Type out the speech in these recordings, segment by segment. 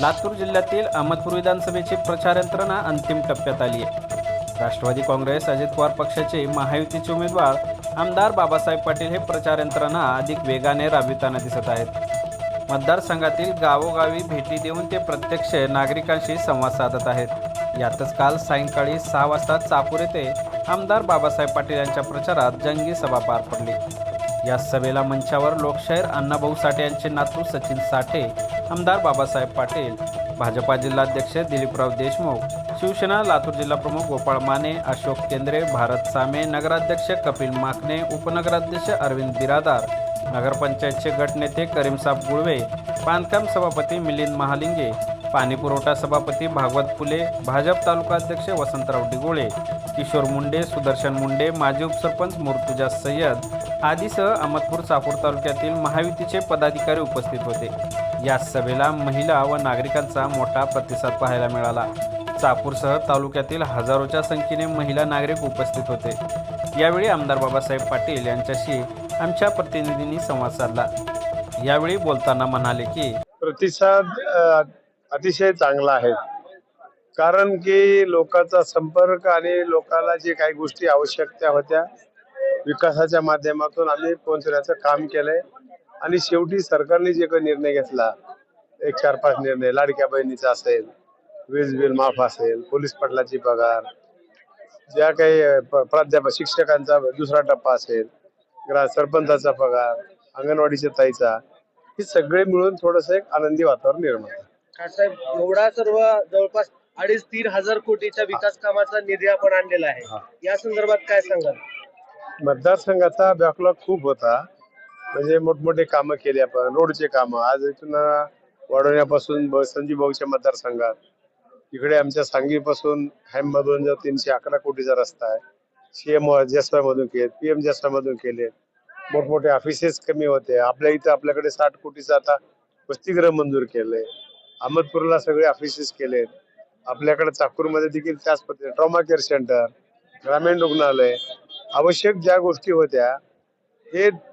लातूर जिल्ह्यातील अहमदपूर विधानसभेची प्रचार यंत्रणा अंतिम टप्प्यात आली आहे. राष्ट्रवादी काँग्रेस अजित पवार पक्षाचे महायुतीचे उमेदवार आमदार बाबासाहेब पाटील हे प्रचार यंत्रणा अधिक वेगाने राबविताना दिसत आहेत. मतदारसंघातील गावोगावी भेटी देऊन ते प्रत्यक्ष नागरिकांशी संवाद साधत आहेत. यातच काल सायंकाळी सहा वाजता चापूर येथे आमदार बाबासाहेब पाटील यांच्या प्रचारात जंगी सभा पार पडली. या सभेला मंचावर लोकशाहीर अण्णाभाऊ साठे यांचे नातू सचिन साठे आमदार बाबासाहेब पाटील भाजपा जिल्हाध्यक्ष दिलीपराव देशमुख शिवसेना लातूर जिल्हा प्रमुख गोपाळ माने अशोक केंद्रे भारत सामे नगराध्यक्ष कपिल माकणे उपनगराध्यक्ष अरविंद बिरादार नगरपंचायतचे गटनेते करीमसाब गुळवे बांधकाम सभापती मिलिंद महालिंगे पाणीपुरवठा सभापती भागवत फुले भाजप तालुका अध्यक्ष वसंतराव डिगोळे किशोर मुंडे सुदर्शन मुंडे माजी उपसरपंच मुर्तुजा सय्यद आदीसह अहमदपूर चाकूर तालुक्यातील महायुतीचे पदाधिकारी उपस्थित होते. या सभेला महिला व नागरिकांचा मोठा प्रतिसाद पाहायला मिळाला. चाकूरसह तालुक्यातील हजारोच्या संख्येने महिला नागरिक उपस्थित होते. यावेळी आमदार बाबासाहेब पाटील यांच्याशी आमच्या प्रतिनिधींनी संवाद साधला. यावेळी बोलताना म्हणाले की प्रतिसाद अतिशय चांगला आहे. कारण की लोकांचा संपर्क आणि लोकांना जे काही गोष्टी आवश्यकता होत्या विकासाच्या माध्यमातून आम्ही पोहोचण्याचं काम केलंय. आणि शेवटी सरकारने जे काही निर्णय घेतला एक चार पाच निर्णय लाडक्या बहिणीचा असेल वीज बिल माफ असेल पोलीस पाटलाची पगार ज्या काही प्राध्यापक शिक्षकांचा दुसरा टप्पा असेल ग्रा सरपंचाचा पगार अंगणवाडीच्या ताईचा हे सगळे मिळून थोडस एक आनंदी वातावरण निर्माण एवढा सर्व जवळपास अडीच तीन हजार कोटीच्या विकास कामाचा निधी आपण आणलेला. आहे. या संदर्भात काय सांगाल? मतदारसंघाचा बॅकलॉग खूप होता. म्हणजे मोठमोठे कामं केली आपण रोडचे कामं. आज इथून वाढवण्यापासून ब- संजीव भाऊच्या मतदारसंघात. इकडे आमच्या सांगलीपासून हॅममधून जर जो तीनशे अकरा कोटीचा रस्ता आहे. सीएम एम मधून केले पी एम जसवायमधून केले मोठमोठे ऑफिसेस कमी होते. आपल्या इथं आपल्याकडे साठ कोटीचं आता वसतिगृह मंजूर केलंय. अहमदपूरला सगळे ऑफिसेस केलेत. आपल्याकडे चाकूरमध्ये देखील त्याच पद्धतीने ट्रॉमा केअर सेंटर ग्रामीण रुग्णालय. आवश्यक ज्या गोष्टी होत्या हे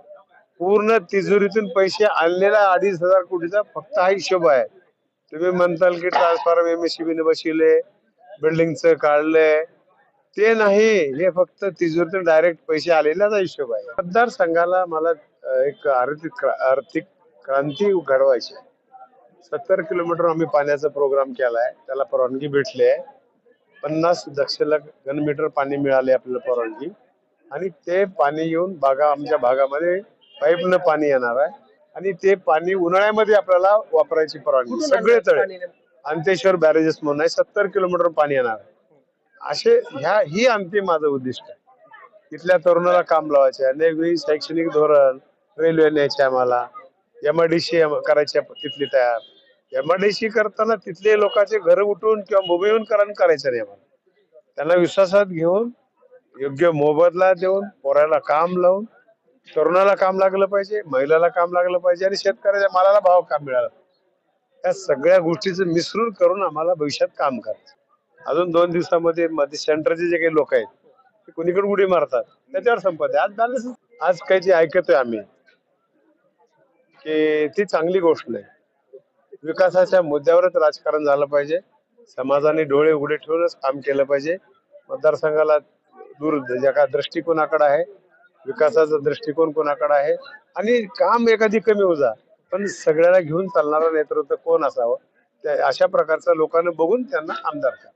पूर्ण तिजोरीतून पैसे आणलेला अडीच हजार कोटीचा फक्त हा हिशोब आहे. तुम्ही म्हणताल की ट्रान्सफॉर्म एमएससीबी बीने बसविले बिल्डिंगचं काढलंय. ते नाही हे फक्त तिजोरीतून डायरेक्ट पैसे आलेल्याचा हिशोब आहे. मतदारसंघाला मला एक आर्थिक आर्थिक क्रांती घडवायची आहे. सत्तर किलोमीटर आम्ही पाण्याचा प्रोग्राम केलाय त्याला परवानगी भेटली आहे. पन्नास दक्षला घनमीटर पाणी मिळाले आपल्याला परवानगी. आणि ते पाणी येऊन बागा आमच्या भागामध्ये पाईपनं पाणी येणार आहे. आणि ते पाणी उन्हाळ्यामध्ये आपल्याला वापरायची परवानगी. सगळे तळे. अंतेश्वर बॅरेजेस म्हणून आहे. सत्तर किलोमीटर पाणी येणार आहे. असे ह्या ही अंतिम माझं उद्दिष्ट आहे. इथल्या तरुणाला काम लावायचे आहे. वेगवेगळी शैक्षणिक धोरण रेल्वे न्यायचे आम्हाला. एमआयडीसी करायची तिथली तयार. एमआयडीसी करताना तिथले लोकांचे घर उठून किंवा भूमिहीनकरण करायचं नाही आम्हाला. त्यांना विश्वासात घेऊन योग्य मोबदला देऊन पोराला काम लावून तरुणाला काम लागलं पाहिजे महिलाला काम लागलं पाहिजे आणि शेतकऱ्याच्या मालाला भाव काम मिळाला. त्या सगळ्या गोष्टीचं मिसळून करून आम्हाला भविष्यात काम करायचं. अजून दोन दिवसामध्ये मध्ये सेंटरचे जे काही लोक आहेत ते कुणीकडे उडी मारतात त्याच्यावर संपत आहे. आज झालं आज काही जे ऐकतोय आम्ही की ती चांगली गोष्ट नाही. विकासाच्या मुद्द्यावरच राजकारण झालं पाहिजे. समाजाने डोळे उघडे ठेवूनच काम केलं पाहिजे. मतदारसंघाला दूर ज्या दृष्टिकोनाकडे आहे विकासाचा दृष्टिकोन कोणाकडे आहे? आणि काम एखादी कमी होजा पण सगळ्याला घेऊन चालणारा नेतृत्व कोण असावं? त्या अशा प्रकारचा लोकांना बघून त्यांना आमदार करा.